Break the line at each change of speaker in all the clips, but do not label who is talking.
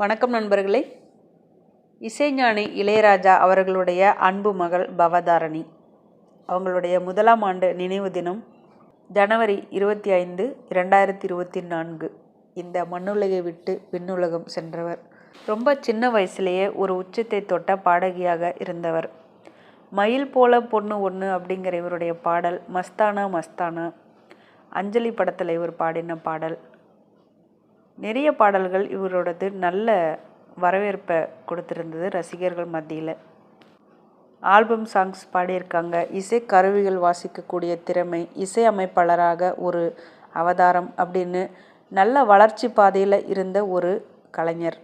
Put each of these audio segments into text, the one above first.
வணக்கம் நண்பர்களே. இசைஞானி இளையராஜா அவர்களுடைய அன்பு மகள் பவதாரணி. அவங்களுடைய முதலாம் ஆண்டு நினைவு தினம் ஜனவரி இருபத்தி ஐந்து இரண்டாயிரத்தி இருபத்தி நான்கு. இந்த மண்ணுலகை விட்டு விண்ணுலகம் சென்றவர். ரொம்ப சின்ன வயசுலேயே ஒரு உச்சத்தை தொட்ட பாடகியாக இருந்தவர். மயில் போல பொண்ணு ஒன்று அப்படிங்கிற இவருடைய பாடல் மஸ்தானா மஸ்தானா. அஞ்சலி படத்தில் இவர் பாடின பாடல். நிறைய பாடல்கள் இவரோடது நல்ல வரவேற்பை கொடுத்துருந்தது ரசிகர்கள் மத்தியில். ஆல்பம் சாங்ஸ் பாடியிருக்காங்க. இசை கருவிகள் வாசிக்கக்கூடிய திறமை இசை அமைப்பாளராக ஒரு அவதாரம் அப்படின்னு நல்ல வளர்ச்சி பாதையில் இருந்த ஒரு கலைஞர்.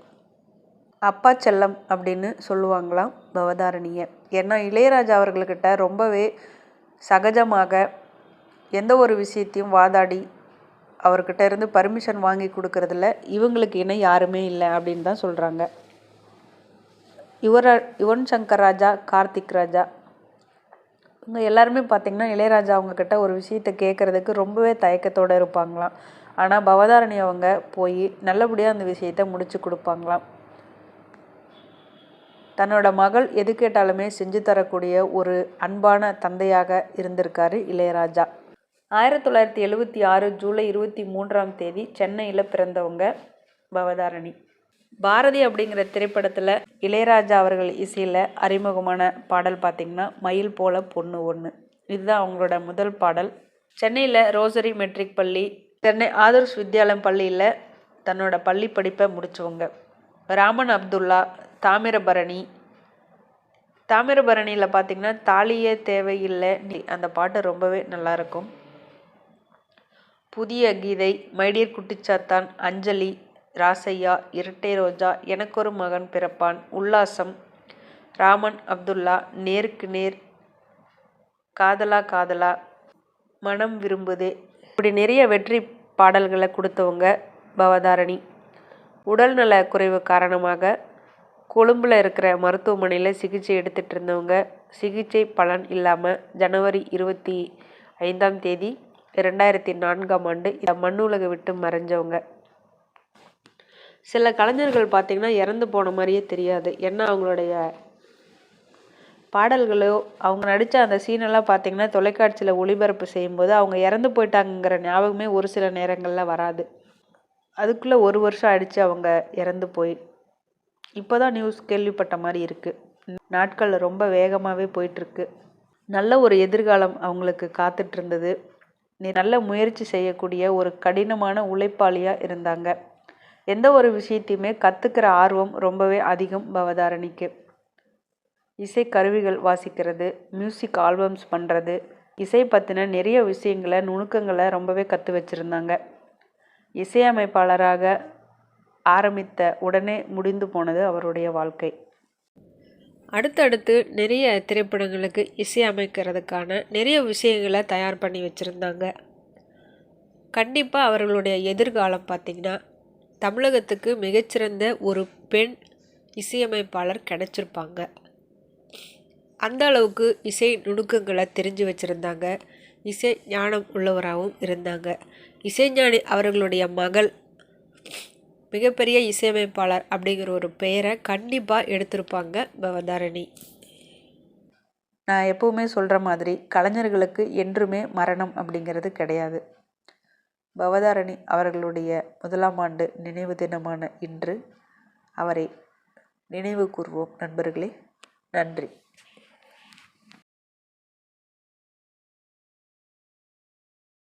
அப்பா செல்லம் அப்படின்னு சொல்லுவாங்களாம் பவதாரணியை. ஏன்னா இளையராஜா அவர்கள்கிட்ட ரொம்பவே சகஜமாக எந்த ஒரு விஷயத்தையும் வாதாடி அவர்கிட்ட இருந்து பர்மிஷன் வாங்கி கொடுக்கறதுல இவங்களுக்கு இணை யாருமே இல்லை அப்படின்னு தான் சொல்கிறாங்க யுவரா யுவன் சங்கர் ராஜா கார்த்திக் ராஜா இவங்க எல்லாருமே பார்த்திங்கன்னா இளையராஜா அவங்கக்கிட்ட ஒரு விஷயத்தை கேட்குறதுக்கு ரொம்பவே தயக்கத்தோடு இருப்பாங்களாம். ஆனால் பவதாரணி அவங்க போய் நல்லபடியாக அந்த விஷயத்த முடித்து கொடுப்பாங்களாம். தன்னோட மகள் எது கேட்டாலுமே செஞ்சு தரக்கூடிய ஒரு அன்பான தந்தையாக இருந்திருக்காரு இளையராஜா. ஆயிரத்தி தொள்ளாயிரத்தி எழுபத்தி ஆறு ஜூலை இருபத்தி மூன்றாம் தேதி சென்னையில் பிறந்தவங்க பவதாரணி. பாரதி அப்படிங்கிற திரைப்படத்தில் இளையராஜா அவர்கள் இசையில் அறிமுகமான பாடல் பார்த்திங்கன்னா மயில் போல பொண்ணு ஒன்று இதுதான் அவங்களோட முதல் பாடல். சென்னையில் ரோசரி மெட்ரிக் பள்ளி சென்னை ஆதர்ஷ் வித்யாலயம் பள்ளியில் தன்னோட பள்ளி படிப்பை முடித்தவங்க ராமன் அப்துல்லா தாமிரபரணி. தாமிரபரணியில் பார்த்திங்கன்னா தாலியே தேவையில்லை. அந்த பாட்டு ரொம்பவே நல்லாயிருக்கும் புதிய கீதை மைடியர் குட்டிச்சாத்தான் அஞ்சலி ராசையா இரட்டை ரோஜா எனக்கொரு மகன் பிறப்பான் உல்லாசம் ராமன் அப்துல்லா நேருக்கு நேர் காதலா காதலா மனம் விரும்புதே இப்படி நிறைய வெற்றி பாடல்களை கொடுத்தவங்க பவதாரணி. உடல்நல குறைவு காரணமாக கொழும்பில் இருக்கிற மருத்துவமனையில் சிகிச்சை எடுத்துகிட்டு இருந்தவங்க சிகிச்சை பலன் இல்லாமல் ஜனவரி இருபத்தி ஐந்தாம் தேதி ரெண்டாயிரத்தி நான்காம் ஆண்டு இந்த மண்ணுலகை விட்டு மறைஞ்சவங்க. சில கலைஞர்கள் பார்த்திங்கன்னா இறந்து போன மாதிரியே தெரியாது. ஏன்னா அவங்களுடைய பாடல்களோ அவங்க நடித்த அந்த சீனெல்லாம் பார்த்திங்கன்னா தொலைக்காட்சியில் ஒளிபரப்பு செய்யும்போது அவங்க இறந்து போயிட்டாங்கிற ஞாபகமே ஒரு சில நேரங்களில் வராது. அதுக்குள்ளே ஒரு வருஷம் ஆயிடுச்சு அவங்க இறந்து போய். இப்போ தான் நியூஸ் கேள்விப்பட்ட மாதிரி இருக்குது நாட்கள் ரொம்ப வேகமாகவே போயிட்டுருக்கு நல்ல ஒரு எதிர்காலம் அவங்களுக்கு காத்துட்ருந்தது நல்ல முயற்சி செய்யக்கூடிய ஒரு கடினமான உழைப்பாளியாக இருந்தாங்க. எந்த ஒரு விஷயத்தையுமே கற்றுக்கிற ஆர்வம் ரொம்பவே அதிகம் பவதாரணிக்கு. இசை கருவிகள் வாசிக்கிறது மியூசிக் ஆல்பம்ஸ் பண்ணுறது இசை பற்றின நிறைய விஷயங்களை நுணுக்கங்களை ரொம்பவே கற்று வச்சுருந்தாங்க. இசையமைப்பாளராக ஆரம்பித்த உடனே முடிந்து போனது அவருடைய வாழ்க்கை. அடுத்தடுத்து நிறைய திரைப்படங்களுக்கு இசையமைக்கிறதுக்கான நிறைய விஷயங்களை தயார் பண்ணி வச்சுருந்தாங்க. கண்டிப்பாக அவர்களுடைய எதிர்காலம் பார்த்திங்கன்னா தமிழகத்துக்கு மிகச்சிறந்த ஒரு பெண் இசையமைப்பாளர் கிடச்சிருப்பாங்க. அந்த அளவுக்கு இசை நுணுக்கங்களை தெரிஞ்சு வச்சுருந்தாங்க. இசை ஞானம் உள்ளவராகவும் இருந்தாங்க. இசைஞானி அவர்களுடைய மகள் மிகப்பெரிய இசையமைப்பாளர் அப்படிங்கிற ஒரு பெயரை கண்டிப்பாக எடுத்திருப்பாங்க பவதாரணி. நான் எப்போவுமே சொல்கிற மாதிரி கலைஞர்களுக்கு என்றுமே மரணம் அப்படிங்கிறது கிடையாது. பவதாரணி அவர்களுடைய முதலாம் ஆண்டு நினைவு தினமான இன்று அவரை நினைவு கூர்வோம் நண்பர்களே. நன்றி.